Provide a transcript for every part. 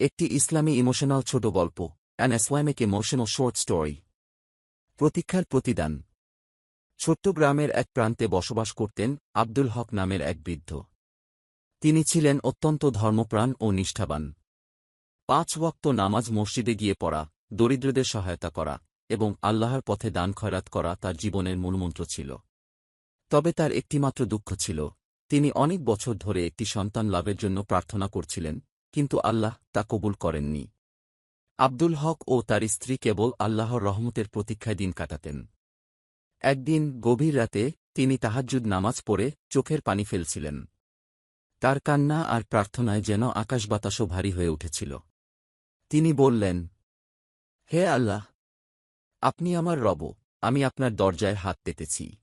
একটি ইসলামী ইমোশনাল ছোট গল্প an Islamic emotional short story প্রতীক্ষার প্রতিদান। ছোট্ট গ্রামের এক প্রান্তে বসবাস করতেন আব্দুল হক নামের এক বৃদ্ধ। তিনি ছিলেন অত্যন্ত ধর্মপ্রাণ ও নিষ্ঠাবান। পাঁচ ওয়াক্ত নামাজ মসজিদে গিয়ে পড়া, দরিদ্রদের সহায়তা করা এবং আল্লাহর পথে দান খয়রাত করা তার জীবনের মূলমন্ত্র ছিল। তবে তার একটিমাত্র দুঃখ ছিল, তিনি অনেক বছর ধরে একটি সন্তান লাভের জন্য প্রার্থনা করছিলেন কিন্তু আল্লাহ তা কবুল করেননি। আব্দুল হক ও তার স্ত্রী কেবল আল্লাহর রহমতের প্রতীক্ষায় দিন কাটাতেন। একদিন গভীর রাতে তিনি তাহাজ্জুদ নামাজ পড়ে চোখের পানি ফেলছিলেন। তার কান্না আর প্রার্থনায় যেন আকাশ বাতাসও ভারী হয়ে উঠেছিল। তিনি বললেন, হে আল্লাহ, আপনি আমার রব, আমি আপনার দরজায় হাত পেতেছি।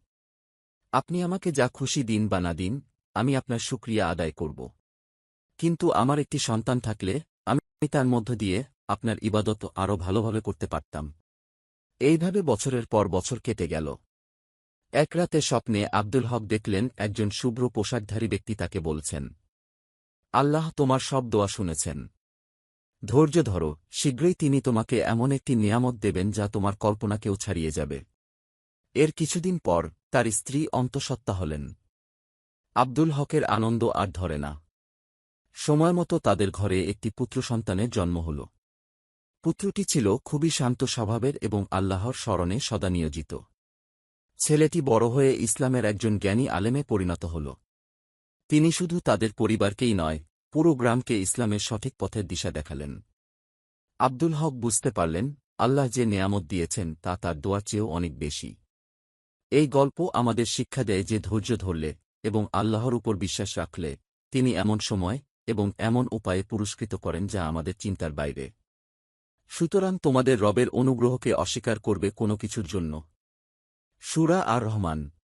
আপনি আমাকে যা খুশি দিন বা না দিন, আমি আপনার শুক্রিয়া আদায় করব। কিন্তু আমার একটি সন্তান থাকলে আমি তার মধ্য দিয়ে আপনার ইবাদত আরও ভালোভাবে করতে পারতাম। এইভাবে বছরের পর বছর কেটে গেল। এক রাতে স্বপ্নে আব্দুল হক দেখলেন একজন শুভ্র পোশাকধারী ব্যক্তি তাকে বলছেন, আল্লাহ তোমার সব দোয়া শুনেছেন। ধৈর্য ধরো, শীঘ্রই তিনি তোমাকে এমন একটি নিয়ামত দেবেন যা তোমার কল্পনাকেও ছাড়িয়ে যাবে। এর কিছুদিন পর তার স্ত্রী অন্তঃসত্ত্বা হলেন। আব্দুল হকের আনন্দ আর ধরে না। সময়মতো তাদের ঘরে একটি পুত্র সন্তানের জন্ম হল। পুত্রটি ছিল খুবই শান্ত স্বভাবের এবং আল্লাহর স্মরণে সদা নিয়োজিত। ছেলেটি বড় হয়ে ইসলামের একজন জ্ঞানী আলেমে পরিণত হল। তিনি শুধু তাদের পরিবারকেই নয়, পুরো গ্রামকে ইসলামের সঠিক পথের দিশা দেখালেন। আব্দুল হক বুঝতে পারলেন, আল্লাহ যে নেয়ামত দিয়েছেন তা তার দোয়ার চেয়েও অনেক বেশি। এই গল্প আমাদের শিক্ষা দেয় যে ধৈর্য ধরলে এবং আল্লাহর উপর বিশ্বাস রাখলে তিনি এমন সময় এবং এমন উপায়ে পুরস্কৃত করেন যা আমাদের চিন্তার বাইরে। সুতরাং তোমাদের রবের অনুগ্রহকে অস্বীকার করবে কোনো কিছুর জন্য। সুরা আর রহমান।